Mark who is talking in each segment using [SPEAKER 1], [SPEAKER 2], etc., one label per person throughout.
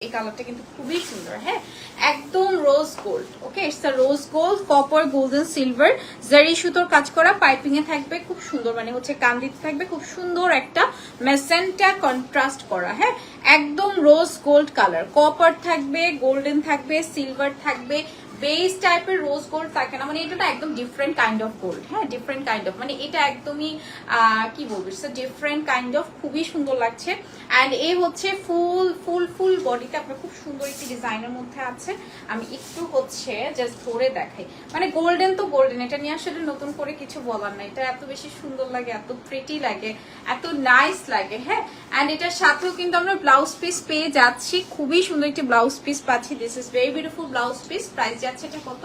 [SPEAKER 1] এই কালারটা কিন্তু খুবই সুন্দর হ্যাঁ? একদম rose gold okay it's a rose gold copper golden silver zari সুতোর কাজ করা পাইপিং এ থাকবে, খুব সুন্দর মানে হচ্ছে কান্দিতে থাকবে, খুব সুন্দর একটা মেসেন্টা কন্ট্রাস্ট করা হ্যাঁ? একদম রোজ গোল্ড কালার কপার থাকবে গোল্ডেন থাকবে সিলভার থাকবে বেস টাইপের রোজ গোল্ড থাকে না মানে এটা একদম ডিফারেন্ট কাইন্ড অফ গোল্ড হ্যাঁ? ডিফারেন্ট কাইন্ড অফ মানে এটা একদমই কি বলব ডিফারেন্ট কাইন্ড অফ খুবই সুন্দর লাগছে। অ্যান্ড এ হচ্ছে ফুল ফুল ফুল বডিতে আপনার খুব সুন্দর একটি ডিজাইনের মধ্যে আছে। আমি একটু হচ্ছে জাস্ট ধরে দেখাই। মানে গোল্ডেন তো গোল্ডেন এটা নিয়ে আসলে নতুন করে কিছু বলার নাই। এটা এত বেশি সুন্দর লাগে, এত প্রিটি লাগে, এত নাইস লাগে হ্যাঁ? অ্যান্ড এটার সাথেও কিন্তু আমরা ব্লাউজ পিস পেয়ে যাচ্ছি। খুবই সুন্দর একটি ব্লাউজ পিস পাচ্ছি। This is very beautiful blouse piece price যাচ্ছে এটা কত?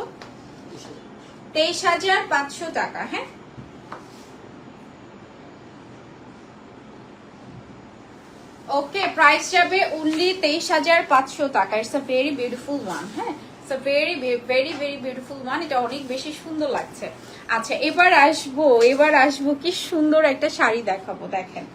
[SPEAKER 1] তেইশ হাজার পাঁচশো টাকা হ্যাঁ? ওকে প্রাইস যাবে অনলি তেইশ হাজার পাঁচশো টাকা। It's a very beautiful one হ্যাঁ? It's a very very very beautiful one এটা অনেক বেশি সুন্দর লাগছে। আচ্ছা এবার আসব এবার আসব কি সুন্দর একটা শাড়ি দেখাবো, দেখেন।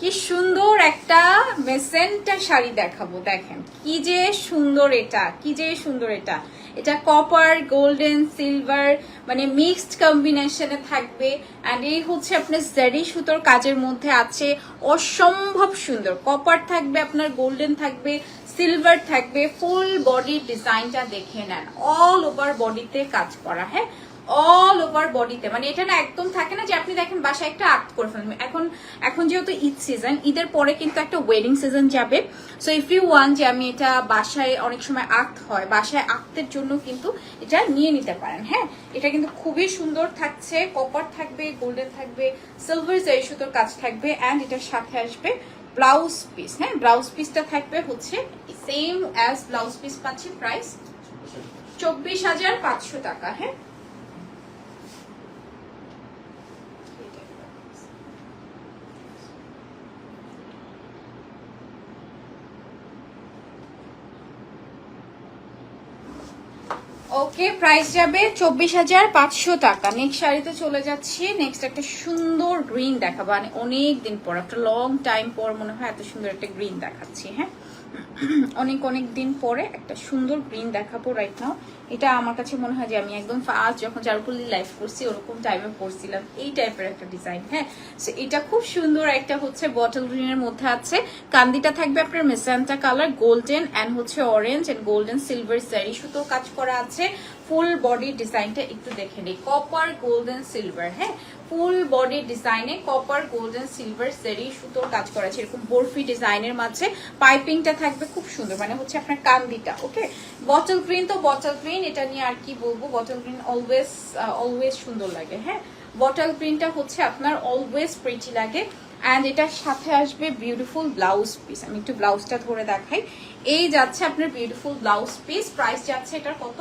[SPEAKER 1] কি সুন্দর একটা মেসেন্টা শাড়ি দেখাবো, দেখেন। কি যে সুন্দর এটা, কি যে সুন্দর এটা। এটা কপার গোল্ডেন সিলভার মানে মিক্সড কম্বিনেশনে থাকবে। অ্যান্ড এই হচ্ছে আপনার জারি সুতোর কাজের মধ্যে আছে অসম্ভব সুন্দর। কপার থাকবে, আপনার গোল্ডেন থাকবে সিলভার থাকবে। ফুল বডি ডিজাইনটা দেখে নেন। অল ওভার বডিতে কাজ করা হ্যাঁ? অল ওভার বডিতে মানে এটা না একদম থাকে না যে আপনি দেখেন বাসায় একটা আর্ট করে ফেলবেন। এখন এখন যেহেতু ঈদ সিজন ঈদের পরে কিন্তু একটা ওয়েডিং সিজন যাবে। সো ইফ ইউ ওয়ান যে আমি এটা বাসায় অনেক সময় আঁকত হয় বাসায় আঁকতের জন্য কিন্তু এটা নিয়ে নিতে পারেন হ্যাঁ? এটা কিন্তু খুবই সুন্দর থাকছে কপার থাকবে গোল্ডেন থাকবে সিলভার জারি সুতোর কাজ থাকবে অ্যান্ড এটার সাথে আসবে ব্লাউজ পিস হ্যাঁ? ব্লাউজ পিসটা থাকবে হচ্ছে সেম অ্যাজ ব্লাউজ পিস পাচ্ছি প্রাইস চব্বিশ হাজার পাঁচশো টাকা হ্যাঁ? ওকে, প্রাইস যাবে চব্বিশ হাজার পাঁচশো টাকা। নেক্সট শাড়িতে চলে যাচ্ছি। নেক্সট একটা সুন্দর গ্রিন দেখাবো। মানে অনেক দিন পর, একটা লং টাইম পর মনে হয় এত সুন্দর একটা গ্রিন দেখাচ্ছি হ্যাঁ? অনেক অনেক দিন পরে একটা সুন্দর গ্রিন দেখাবো রাইট নাও এটা আমার কাছে মনে হয় যে আমি একদম ফার্স্ট যখন চারুপল্লি লাইফ করছি, ওরকম টাইমে পড়ছিলাম এই টাইপের একটা ডিজাইন হ্যাঁ? সো এটা খুব সুন্দর একটা হচ্ছে বটল গ্রিনের মধ্যে আছে। কান্দিটা থাকবে আপনার মেসান্টা কালার গোল্ডেন অ্যান্ড হচ্ছে orange and golden silver zari সুতো কাজ করা আছে। ফুল বডি ডিজাইনটা একটু দেখে নিই। কপার গোল্ডেন সিলভার হ্যাঁ? ফুল বডি ডিজাইনে কপার গোল্ডেন সিলভার সেরি সুতোর কাজ করা আছে। এরকম বরফি ডিজাইনের মাঝে পাইপিংটা থাকবে খুব সুন্দর মানে হচ্ছে আপনার কান্দিটা ওকে বটল গ্রিন তো বটল গ্রিন এটা নিয়ে আর কি বলব? বটল গ্রিন অলওয়েজ অলওয়েজ সুন্দর লাগে হ্যাঁ? বটল গ্রিনটা হচ্ছে আপনার অলওয়েজ প্রিটি লাগে। অ্যান্ড এটার সাথে আসবে বিউটিফুল ব্লাউজ পিস আমি একটু ব্লাউজটা ধরে দেখাই। এই যাচ্ছে আপনার বিউটিফুল ব্লাউজ পিস প্রাইস যাচ্ছে এটার কত?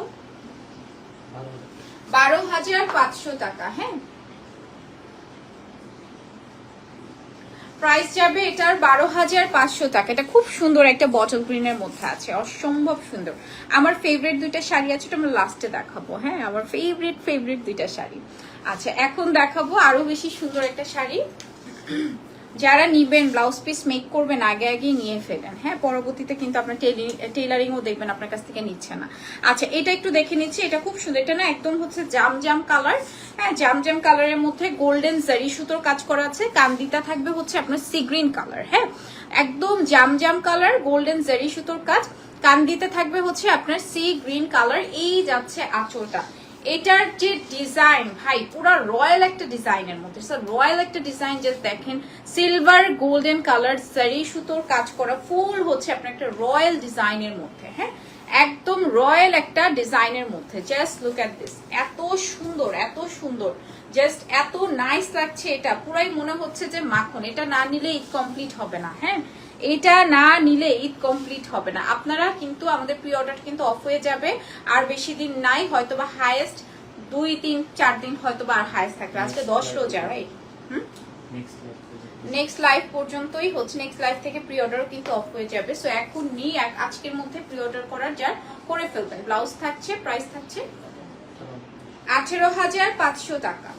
[SPEAKER 1] বারো হাজার পাঁচশো টাকা হ্যাঁ? প্রাইস যাবে এটার বারো হাজার পাঁচশো টাকা। এটা খুব সুন্দর একটা বটল গ্রিনের মধ্যে আছে, অসম্ভব সুন্দর। আমার ফেভারিট দুইটা শাড়ি আছে, ওটা আমরা লাস্টে দেখাবো হ্যাঁ? আমার ফেভারিট ফেভারিট দুইটা শাড়ি। আচ্ছা এখন দেখাবো আরও বেশি সুন্দর একটা শাড়ি। যারা নিবেন ব্লাউজ পিস মেক করবেন, আগে আগেই নিয়ে ফেলেন। হ্যাঁ পরবর্তীতে কিন্তু আপনার টেলারিংও দেখবেন, আপনার কাছ থেকে নিচ্ছে না। আচ্ছা এটা একটু দেখে নিচ্ছি, এটা খুব সুন্দর, এটা না একদম হচ্ছে জাম জাম কালার হ্যাঁ জাম জাম কালারের মধ্যে গোল্ডেন জারি সুতোর কাজ করা আছে কান্দিটা থাকবে হচ্ছে আপনার সি গ্রিন কালার হ্যাঁ? একদম জাম জাম কালার গোল্ডেন জারি সুতোর কাজ, কান্দিতে থাকবে হচ্ছে আপনার সি গ্রিন কালার এই যাচ্ছে আঁচলটা। এটার যে ডিজাইন ভাই, পুরো রয়্যাল একটা ডিজাইনের মধ্যে। রয়্যাল একটা ডিজাইন যে দেখেন সিলভার গোল্ডেন কালার সারি সুতোর কাজ করা ফুল হচ্ছে আপনার একটা রয়্যাল ডিজাইনের মধ্যে হ্যাঁ? একদম রয়্যাল একটা ডিজাইনের মধ্যে। জাস্ট লুক অ্যাট দিস এত সুন্দর এত সুন্দর। জাস্ট এত নাইস লাগছে এটা। পুরাই মনে হচ্ছে যে মাখন। এটা না নিলে ঈদ কমপ্লিট হবে না হ্যাঁ? এটা না নিলে ঈদ কমপ্লিট হবে না। আপনারা কিন্তু আমাদের প্রি অর্ডার কিন্তু অফ হয়ে যাবে। আর বেশি দিন নাই হয়তো বা হাইয়েস্ট দুই তিন চার দিন হয়তো বা আর হায়েস্ট থাকবে। আজকে দশ রোজা রাইট হুম? নেক্সট লাইভ পর্যন্তই হচ্ছে। নেক্সট লাইভ থেকে প্রি অর্ডারও কিন্তু অফ হয়ে যাবে। সো এখন নিয়ে আজকের মধ্যে প্রি অর্ডার করার যার করে ফেলবেন। ব্লাউজ থাকছে প্রাইস থাকছে আঠেরো হাজার পাঁচশো টাকা।